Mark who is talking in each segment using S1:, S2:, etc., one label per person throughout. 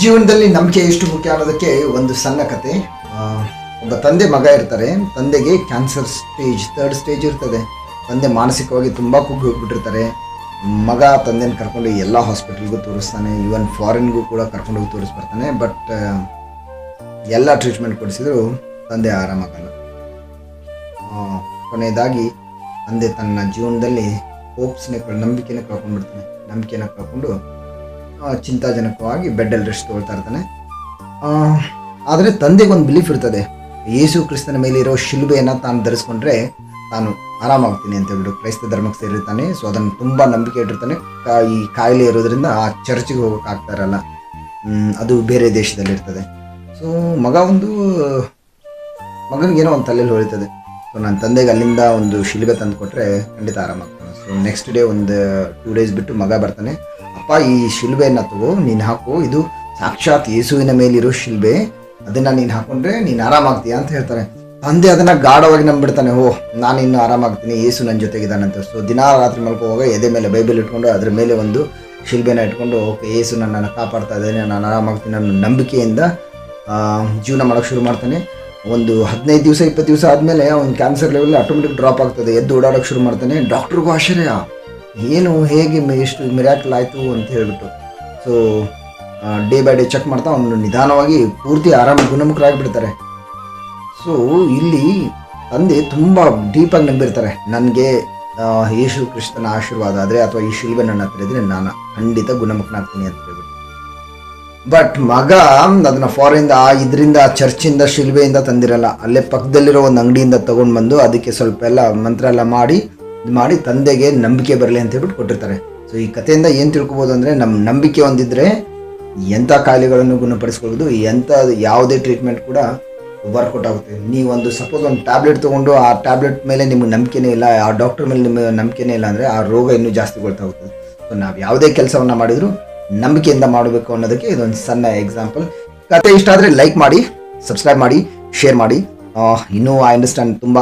S1: ಜೀವನದಲ್ಲಿ ನಂಬಿಕೆ ಎಷ್ಟು ಮುಖ್ಯ ಅನ್ನೋದಕ್ಕೆ ಒಂದು ಸಣ್ಣ ಕತೆ. ಒಬ್ಬ ತಂದೆ ಮಗ ಇರ್ತಾರೆ. ತಂದೆಗೆ ಕ್ಯಾನ್ಸರ್ ಸ್ಟೇಜ್ ಥರ್ಡ್ ಸ್ಟೇಜ್ ಇರ್ತದೆ. ತಂದೆ ಮಾನಸಿಕವಾಗಿ ತುಂಬ ಕುಗ್ಗಿ ಹೋಗ್ಬಿಟ್ಟಿರ್ತಾರೆ. ಮಗ ತಂದೆನ ಕರ್ಕೊಂಡು ಎಲ್ಲ ಹಾಸ್ಪಿಟಲ್ಗೂ ತೋರಿಸ್ತಾನೆ. ಈವನ್ ಫಾರಿನ್ಗೂ ಕೂಡ ಕರ್ಕೊಂಡೋಗಿ ತೋರಿಸ್ಬರ್ತಾನೆ. ಬಟ್ ಎಲ್ಲ ಟ್ರೀಟ್ಮೆಂಟ್ ಕೊಡಿಸಿದ್ರು ತಂದೆ ಆರಾಮಾಗಲ್ಲ ಕೊನೆಯದಾಗಿ ತಂದೆ ತನ್ನ ಜೀವನದಲ್ಲಿ ಹೋಪ್ಸ್ನೇ ನಂಬಿಕೆನ ಕಳ್ಕೊಂಡ್ಬಿಡ್ತಾನೆ. ನಂಬಿಕೆನ ಕಳ್ಕೊಂಡು ಚಿಂತಾಜನಕವಾಗಿ ಬೆಡ್ಡಲ್ಲಿ ರೆಸ್ಟ್ ತೊಗೊಳ್ತಾ ಇರ್ತಾನೆ. ಆದರೆ ತಂದೆಗೆ ಒಂದು ಬಿಲೀಫ್ ಇರ್ತದೆ. ಯೇಸು ಕ್ರಿಸ್ತನ ಮೇಲೆ ಇರೋ ಶಿಲುಬೆಯನ್ನು ತಾನು ಧರಿಸ್ಕೊಂಡ್ರೆ ತಾನು ಆರಾಮಾಗ್ತೀನಿ ಅಂತ ಹೇಳ್ಬಿಟ್ಟು ಕ್ರೈಸ್ತ ಧರ್ಮಕ್ಕೆ ಸೇರಿರ್ತಾನೆ. ಸೊ ಅದನ್ನು ತುಂಬ ನಂಬಿಕೆ ಇಟ್ಟಿರ್ತಾನೆ. ಈ ಕಾಯಿಲೆ ಇರೋದ್ರಿಂದ ಆ ಚರ್ಚಿಗೆ ಹೋಗೋಕ್ಕಾಗ್ತಾ ಇರಲ್ಲ. ಅದು ಬೇರೆ ದೇಶದಲ್ಲಿರ್ತದೆ ಸೊ ಮಗ ಒಂದು ಮಗನಿಗೇನೋ ಒಂದು ತಲೆಯಲ್ಲಿ ಹೊಳಿತದೆ. ಸೊ ನನ್ನ ತಂದೆಗೆ ಅಲ್ಲಿಂದ ಒಂದು ಶಿಲುಬೆ ತಂದು ಕೊಟ್ಟರೆ ಖಂಡಿತ ಆರಾಮಾಗ್ತಾನೆ. ಸೊ ನೆಕ್ಸ್ಟ್ ಡೇ ಒಂದು ಟೂ ಡೇಸ್ ಬಿಟ್ಟು ಮಗ ಬರ್ತಾನೆ. ಅಪ್ಪ, ಈ ಶಿಲ್ಬೆಯನ್ನು ತಗೋ ನೀನು ಹಾಕು, ಇದು ಸಾಕ್ಷಾತ್ ಯೇಸುವಿನ ಮೇಲಿರೋ ಶಿಲ್ಬೆ. ಅದನ್ನು ನೀನು ಹಾಕೊಂಡ್ರೆ ನೀನು ಆರಾಮಾಗ್ತೀಯ ಅಂತ ಹೇಳ್ತಾರೆ. ತಂದೆ ಅದನ್ನು ಗಾಢವಾಗಿ ನಂಬಿಡ್ತಾನೆ, ಓ, ನಾನು ಇನ್ನು ಆರಾಮಾಗ್ತೀನಿ, ಯೇಸು ನನ್ನ ಜೊತೆಗಿದ್ದಾನಂತ ಸೊ ದಿನಾ ರಾತ್ರಿ ಮಲ್ಕೋವಾಗ ಎದೆ ಮೇಲೆ ಬೈಬಲ್ ಇಟ್ಕೊಂಡು ಅದ್ರ ಮೇಲೆ ಒಂದು ಶಿಲ್ಬೆನ ಇಟ್ಕೊಂಡು, ಓಕೆ, ಯೇಸು ನನ್ನನ್ನು ಕಾಪಾಡ್ತಾ ಇದ್ದೇನೆ, ನಾನು ಆರಾಮಾಗ್ತೀನಿ ನನ್ನ ನಂಬಿಕೆಯಿಂದ ಜೀವನ ಮಾಡೋಕ್ಕೆ ಶುರು ಮಾಡ್ತಾನೆ. ಒಂದು ಹದಿನೈದು ದಿವಸ, ಇಪ್ಪತ್ತು ದಿವಸ ಆದಮೇಲೆ ಅವ್ನ ಕ್ಯಾನ್ಸರ್ ಲೆವೆಲ್ ಆಟೋಮೆಟಿಕ್ ಡ್ರಾಪ್ ಆಗ್ತದೆ, ಎದ್ದು ಓಡಾಡೋಕ್ಕೆ ಶುರು ಮಾಡ್ತಾನೆ. ಡಾಕ್ಟ್ರಿಗೂ ಆಶ್ಚರ್ಯ. ಏನು ಹೇಗೆ ಎಷ್ಟು ಮಿರಾಕಲ್ ಆಯಿತು ಅಂತ ಹೇಳಿಬಿಟ್ಟು. So day by day check ಮಾಡ್ತಾ ಅವನು ನಿಧಾನವಾಗಿ ಪೂರ್ತಿ ಆರಾಮ ಗುಣಮುಖರಾಗಿಬಿಡ್ತಾರೆ. ಸೊ ಇಲ್ಲಿ ತಂದೆ ತುಂಬ ಡೀಪಾಗಿ ನಂಬಿರ್ತಾರೆ. ನನಗೆ ಯೇಸು ಕೃಷ್ಣನ ಆಶೀರ್ವಾದ ಆದರೆ ಅಥವಾ ಈ ಶಿಲ್ವೆ ನನ್ನ ಹತ್ರ ಇದ್ರೆ ನಾನು ಖಂಡಿತ ಗುಣಮುಖನಾಗ್ತೀನಿ ಅಂತ ಹೇಳ್ಬಿಟ್ಟು. ಬಟ್ ಮಗ ಅದನ್ನ ಫಾರಿನ್ ಆ ಇದರಿಂದ ಚರ್ಚಿಂದ ಶಿಲ್ಬೆಯಿಂದ ತಂದಿರಲ್ಲ. ಅಲ್ಲೇ ಪಕ್ಕದಲ್ಲಿರೋ ಒಂದು ಅಂಗಡಿಯಿಂದ ತಗೊಂಡು ಬಂದು ಅದಕ್ಕೆ ಸ್ವಲ್ಪ ಎಲ್ಲ ಮಂತ್ರ ಎಲ್ಲ ಮಾಡಿ ಮಾಡಿ ತಂದೆಗೆ ನಂಬಿಕೆ ಬರಲಿ ಅಂತ ಹೇಳ್ಬಿಟ್ಟು ಕೊಟ್ಟಿರ್ತಾರೆ. ಸೊ ಈ ಕಥೆಯಿಂದ ಏನು ತಿಳ್ಕೊಬೋದು ಅಂದರೆ ನಮ್ಮ ನಂಬಿಕೆ ಹೊಂದಿದ್ರೆ ಎಂಥ ಕಾಯಿಲೆಗಳನ್ನು ಗುಣಪಡಿಸ್ಕೊಳ್ಬೋದು ಎಂಥ ಯಾವುದೇ ಟ್ರೀಟ್ಮೆಂಟ್ ಕೂಡ ವರ್ಕೌಟ್ ಆಗುತ್ತೆ. ನೀವೊಂದು ಸಪೋಸ್ ಒಂದು ಟ್ಯಾಬ್ಲೆಟ್ ತೊಗೊಂಡು ಆ ಟ್ಯಾಬ್ಲೆಟ್ ಮೇಲೆ ನಿಮಗೆ ನಂಬಿಕೆನೇ ಇಲ್ಲ, ಆ ಡಾಕ್ಟರ್ ಮೇಲೆ ನಿಮಗೆ ನಂಬಿಕೆನೇ ಇಲ್ಲ ಅಂದರೆ ಆ ರೋಗ ಇನ್ನೂ ಜಾಸ್ತಿ ಗೊತ್ತಾ ಹೋಗ್ತದೆ ಸೊ ನಾವು ಯಾವುದೇ ಕೆಲಸವನ್ನು ಮಾಡಿದರೂ ನಂಬಿಕೆಯಿಂದ ಮಾಡಬೇಕು ಅನ್ನೋದಕ್ಕೆ ಇದೊಂದು ಸಣ್ಣ ಎಕ್ಸಾಂಪಲ್ ಕತೆ ಇಷ್ಟ ಆದರೆ ಲೈಕ್ ಮಾಡಿ ಸಬ್ಸ್ಕ್ರೈಬ್ ಮಾಡಿ ಶೇರ್ ಮಾಡಿ. ಇನ್ನೂ ಐ ಅಂಡರ್ಸ್ಟ್ಯಾಂಡ್ ತುಂಬ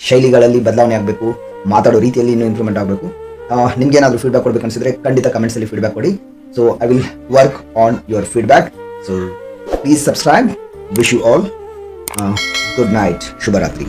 S1: ಶೈಲಿಗಳಲ್ಲಿ ಬದಲಾವಣೆ ಆಗಬೇಕು. ಮಾತಾಡೋ ರೀತಿಯಲ್ಲಿ ಇನ್ನೂ ಇಂಪ್ರೂವ್ಮೆಂಟ್ ಆಗಬೇಕು. ನಿಮ್ಗೆ ಏನಾದರೂ ಫೀಡ್ಬ್ಯಾಕ್ ಕೊಡ್ಬೇಕು ಅನಿಸಿದ್ರೆ ಖಂಡಿತ ಕಮೆಂಟ್ಸಲ್ಲಿ ಫೀಡ್ಬ್ಯಾಕ್ ಕೊಡಿ. So I will work on your feedback so please subscribe wish you all good night ಶುಭರಾತ್ರಿ.